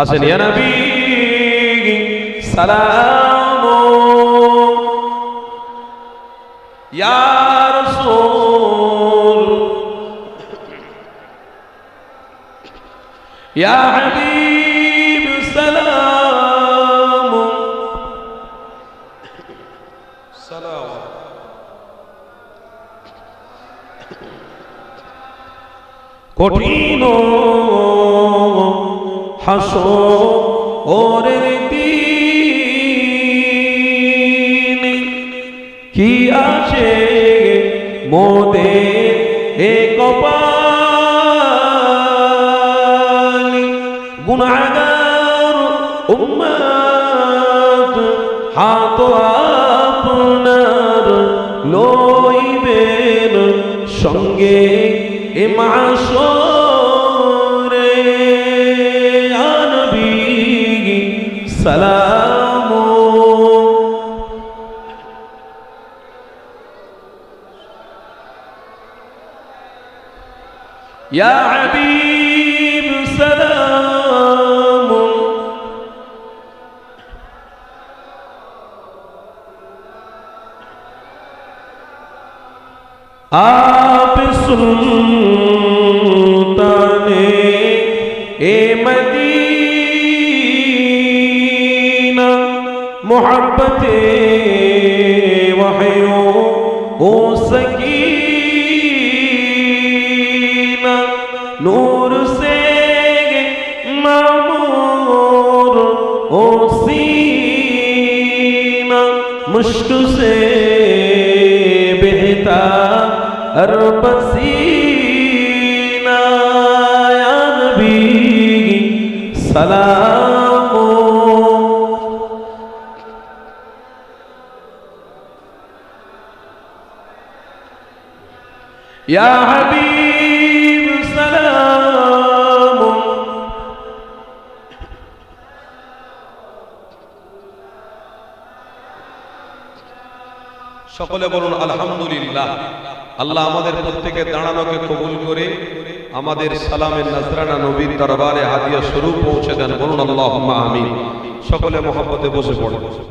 আসেন ইয়া নবী সালাম ইয়া রাসূল। ইয়া হাবিব সালাম। সালাম কঠিন হাসো, ওরে কি আছে মোদে এ কপাল? গুনাগার উম্মত হাত আপনার লইবেন সঙ্গে এ মাসরে يا حبيب سلام. آپ سلطان اے مدینہ محبت وحیو أو سکی নূর সে মামুর ও सीमा मुश्क से बहता अरबसीना भी सलाम या हबीब সকলে বলুন, আলহামদুলিল্লাহ। আল্লাহ আমাদের প্রত্যেকে দাঁড়ানোকে কবুল করে আমাদের সালামের নাজরানা নবীর দরবারে হাদিয়া স্বরূপ পৌঁছে দেন। বলুন আল্লাহ আমিন। সকলে মোহাম্মতে বসে পড়ে।